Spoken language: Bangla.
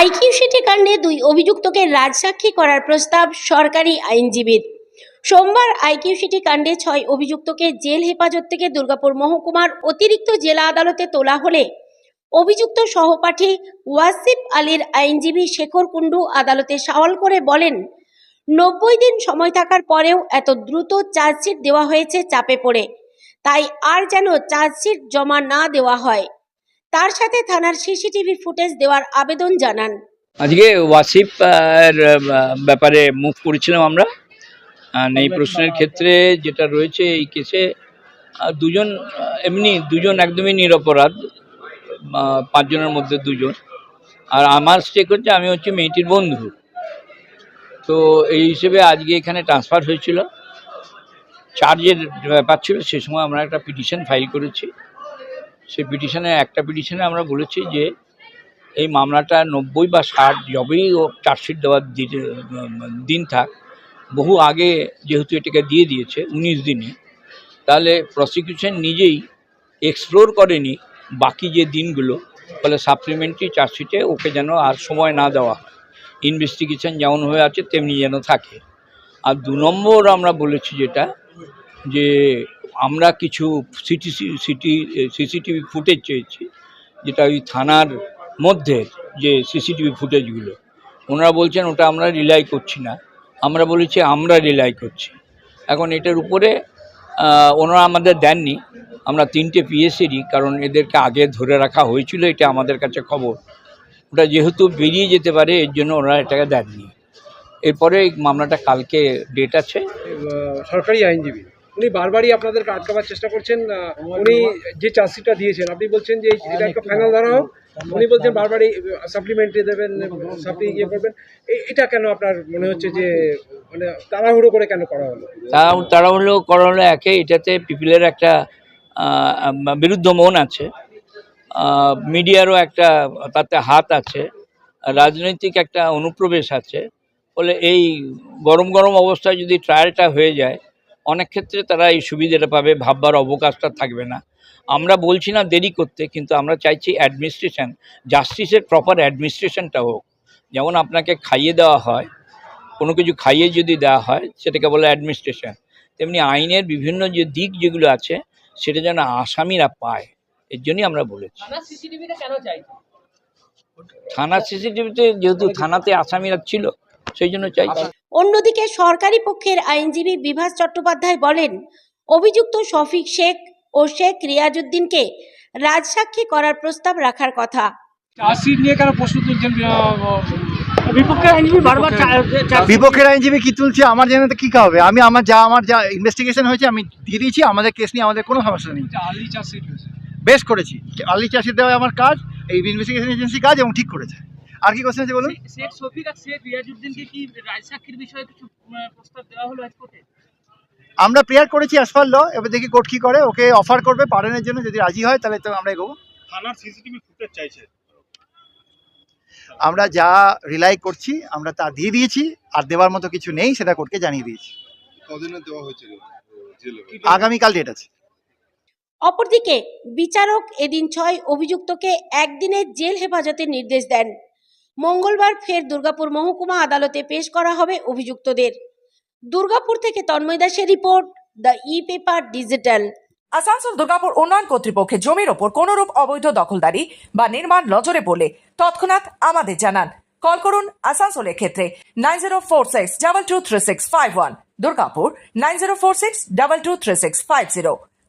আইকিউ সিটি কাণ্ডে দুই অভিযুক্তকে রাজসাক্ষী করার প্রস্তাব সরকারি আইনজীবীর। সোমবার আইকিউ সিটি কাণ্ডে ছয় অভিযুক্তকে জেল হেফাজত থেকে দুর্গাপুর মহকুমার অতিরিক্ত জেলা আদালতে তোলা হলে অভিযুক্ত সহপাঠী ওয়াসিফ আলীর আইনজীবী শেখর কুণ্ডু আদালতে সওয়াল করে বলেন, নব্বই দিন সময় থাকার পরেও এত দ্রুত চার্জশিট দেওয়া হয়েছে চাপে পড়ে। তাই আর যেন চার্জশিট জমা না দেওয়া হয়। তার সাথে থানার সিসিটিভি ফুটেজ দেওয়ার আবেদন জানান। আজকে ওয়াসিফ এর, ব্যাপারে মুভ করেছিলাম আমরা। এই প্রশ্নের ক্ষেত্রে যেটা রয়েছে এই কেসে দুজন এমনি দুজন একদমই নিরপরাধ পাঁচজনের মধ্যে দুজন। আর আমার স্টেক হচ্ছে আমি হচ্ছে মেয়েটির বন্ধু। তো এই হিসেবে আজকে এখানে ট্রান্সফার হয়েছিল। চার্জের ব্যাপার ছিল সে সময় আমরা একটা পিটিশন ফাইল করেছি। সেই পিটিশনে, একটা পিটিশনে আমরা বলেছি যে এই মামলাটা নব্বই বা ষাট যবেই ও চার্জশিট দেওয়ার দিন থাক, বহু আগে যেহেতু এটাকে দিয়ে দিয়েছে উনিশ দিনে, তাহলে প্রসিকিউশন নিজেই এক্সপ্লোর করেনি বাকি যে দিনগুলো, ফলে সাপ্লিমেন্টারি চার্জশিটে ওকে যেন আর সময় না দেওয়া ইনভেস্টিগেশন যেমন হয়ে আছে, তেমনি যেন থাকে। আর দু নম্বর আমরা বলেছি যেটা, যে আমরা কিছু সিটি সিটি সিসিটিভি ফুটেজ চেয়েছি, যেটা ওই থানার মধ্যে যে সিসিটিভি ফুটেজগুলো ওনারা বলছেন ওটা আমরা রিলাই করছি না। আমরা বলেছি আমরা রিলাই করছি। এখন এটার উপরে ওনারা আমাদের দেননি। আমরা তিনটে পিএসসিরই কারণ এদেরকে আগে ধরে রাখা হয়েছিল, এটা আমাদের কাছে খবর। ওটা যেহেতু বেরিয়ে যেতে পারে, এর জন্য ওনারা এটাকে দেননি। এরপরে এই মামলাটা কালকে ডেট আছে। সরকারি আইনজীবী। উনি বারবারই আপনাদেরকে আটকাবার চেষ্টা করছেন উনি যে চার্জশিটটা দিয়েছেন আপনি বলছেন যে এটা একটা ফাইনাল ধরা হোক উনি বলছেন বারবারই সাপ্লিমেন্টারি দেবেন সাপ্লি ইয়ে করবেন। এটা কেন আপনার মনে হচ্ছে যে মানে তাড়াহুড়ো করে কেন করা হলো? তারা করা হলো একে এটাতে পিপিলের একটা বিরুদ্ধ মন আছে। মিডিয়ারও একটা তাতে হাত আছে রাজনৈতিক একটা অনুপ্রবেশ আছে। ফলে এই গরম গরম অবস্থায় যদি ট্রায়ালটা হয়ে যায় অনেক ক্ষেত্রে তারা এই সুবিধাটা পাবে ভাববার অবকাশটা থাকবে না। আমরা বলছি না দেরি করতে কিন্তু আমরা চাইছি অ্যাডমিনিস্ট্রেশন জাস্টিসের প্রপার অ্যাডমিনিস্ট্রেশনটা হোক। যেমন আপনাকে খাইয়ে দেওয়া হয় কোনো কিছু খাইয়ে যদি দেওয়া হয় সেটাকে বলে অ্যাডমিনিস্ট্রেশন তেমনি আইনের বিভিন্ন যে দিক যেগুলো আছে সেটা যেন আসামিরা পায় এর জন্যই আমরা বলেছি। থানার সিসিটিভিতে যেহেতু থানাতে আসামিরা ছিল সেই জন্য চাইছি। অন্যদিকে সরকারি পক্ষের আইনজীবী বিভাস চট্টোপাধ্যায় বলেন অভিযুক্ত শফিক শেখ ও শেখ রিয়াজউদ্দিনকে রাজসাক্ষী করার প্রস্তাব রাখার কথা। চার্জশিট নিয়ে কেন প্রশ্ন তুলছেন বিপক্ষে আইনজীবী বারবার বিপক্ষের আইনজীবী কি তুলছে আমার জানাতে কি হবে? আমি আমার যা আমার যা ইনভেস্টিগেশন হয়েছে আমি দিয়ে দিয়েছি আমাদের কেস নিয়ে আমাদের কোনো সমস্যা নেই। চার্জশিট বেশ করেছি। আর্লি চাষি দেওয়া আমার কাজ এই ইনভেস্টিগেশন এজেন্সি কাজ এবং ঠিক করেছে। আর কি কোশ্চেন আছে বলুন? শেখ শফিক আর শেখ রিয়াজউদ্দিনকে কি রাজসাক্ষীর বিষয়ে কিছু প্রস্তাব দেওয়া হলো আজ কোর্টে আমরা প্রেয়ার করেছি অ্যাজ পার ল এবার দেখি কোর্ট কি করে। ওকে অফার করবে পালনের জন্য যদি রাজি হয় তাহলে তো আমরা এগোবো থানার সিসিটিভি ফুটেজ চাইছে। আমরা যা রিলাই করছি আমরা তা দিয়ে দিয়েছি আর দেওয়ার মতো কিছু নেই সেটা কোর্টকে জানিয়ে দিয়েছি। কদিনে দেওয়া হয়েছিল? আগামীকাল ডেট আছে। অপরদিকে বিচারক এদিন ছয় অভিযুক্তকে একদিনের জেল হেফাজতের নির্দেশ দেন। মঙ্গলবার ফের দুর্গাপুর মহকুমা আদালতে পেশ করা হবে অভিযুক্তদের। দুর্গাপুর থেকে তন্ময় দাসের report, the e paper digital. Asansol Durgapur উন্নয়ন কর্তৃপক্ষের জমির ওপর কোনরূপ অবৈধ দখলদারি বা নির্মাণ নজরে পড়লে তৎক্ষণাৎ আমাদের জানান। কল করুন আসানসোলের ক্ষেত্রে nine zero four six double two three six five one. Durgapur nine zero four six double two three six five zero.